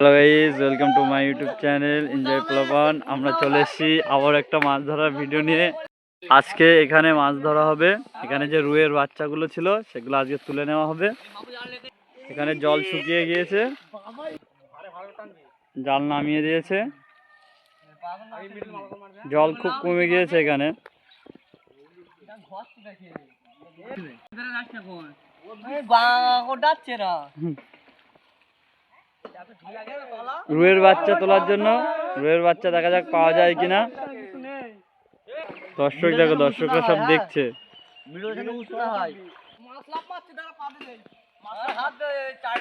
Hello guys welcome to my YouTube channel enjoy Plabon আমরা চলে এসেছি আবার একটা মাছ ধরার ভিডিও নিয়ে। আজকে এখানে মাছ ধরা হবে। এখানে যে রুইয়ের বাচ্চাগুলো ছিল সেগুলো আজকে তুলে নেওয়া হবে। এখানে জল শুকিয়ে গিয়েছে। জাল নামিয়ে দিয়েছে। জল খুব কমে গিয়েছে এখানে। রুইয়ের বাচ্চা তোলার জন্য রুইয়ের বাচ্চা দেখা যাক পাওয়া যায় কিনা। দর্শক দেখো, দর্শকরা সব দেখছে।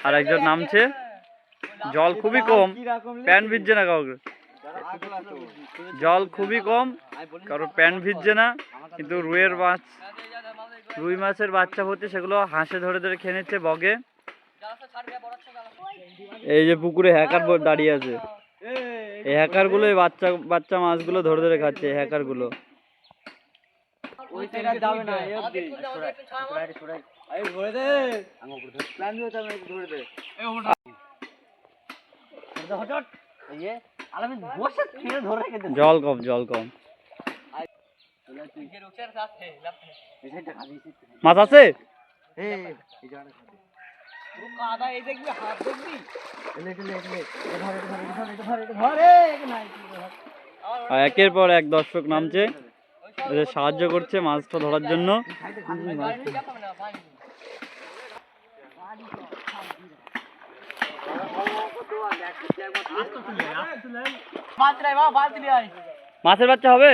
আর একজন নামছে। জল খুবই কম। প্যান্ট ভিজছে না কাউকে? জল খুবই কম। কারও প্যান ভিজছে না। কিন্তু রুইয়ের মাছ রুই মাছের বাচ্চা হচ্ছে, সেগুলো হাঁসে ধরে ধরে খেয়ে নিচ্ছে বগে। এই যে পুকুরে হ্যাকার দাঁড়িয়ে আছে এই হ্যাকারগুলো বাচ্চা বাচ্চা মাছগুলো ধরে ধরে খাচ্ছে হ্যাকারগুলো জল কম জল কম মাছ আছে আর একের পর এক দর্শক নামছে এদের সাহায্য করছে মাছটা ধরার জন্য। মাছের বাচ্চা হবে?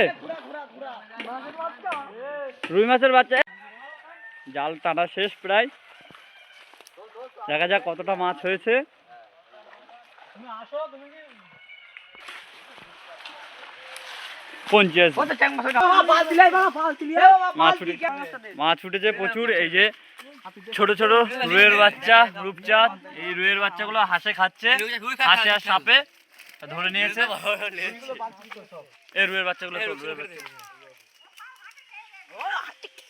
রুই মাছের বাচ্চা? জাল টানা শেষ প্রায়। দেখা যাক কতটা মাছ হয়েছে। পঞ্চাশ। মাছ উঠেছে প্রচুর এই যে ছোট ছোট রুইয়ের বাচ্চা রূপচাঁদ এই বাচ্চাগুলো হাসে খাচ্ছে হাসে আর সাপে ধরে নিয়েছে। এই রুইয়ের বাচ্চাগুলো।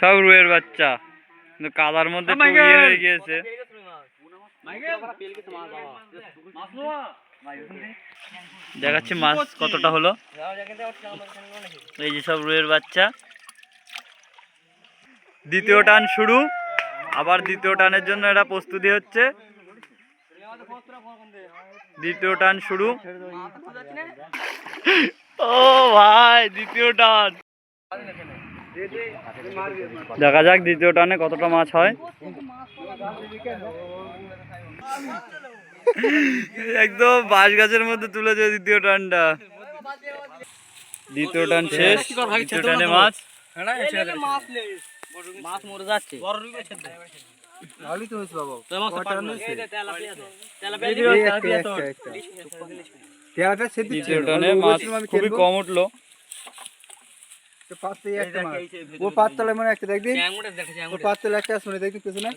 সব রুইয়ের বাচ্চা। কিন্তু কাদার মধ্যে ইয়ে হয়ে গিয়েছে। দেখাচ্ছি মাছ কতটা হলো। এই যে সব রুইয়ের বাচ্চা। দ্বিতীয় টান শুরু। আবার দ্বিতীয় টানের জন্য এটা প্রস্তুতি হচ্ছে। দ্বিতীয় টান শুরু। ও ভাই দ্বিতীয় টান দেখা যাক দ্বিতীয় টানে কতটা মাছ হয়। একদম বাঁশ গাছের মধ্যে তুলেছে দ্বিতীয় টানটা দ্বিতীয় টান শেষ দ্বিতীয় টানে মাছ। মাছ মরে যাচ্ছে। মাছ খুবই কম উঠল। ও পাঁচতলায় মনে একটা দেখবি? ও পাঁচতলা একটা আছে দেখবি পেছনে?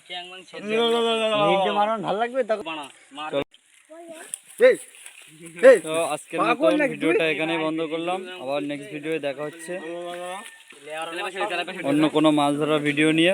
ভালো লাগবে? এই এই তো আজকের পাগল ভিডিওটা এখানেই বন্ধ করলাম। আবার নেক্সট ভিডিও দেখা হচ্ছে। অন্য কোনো মাছ ধরার ভিডিও নিয়ে।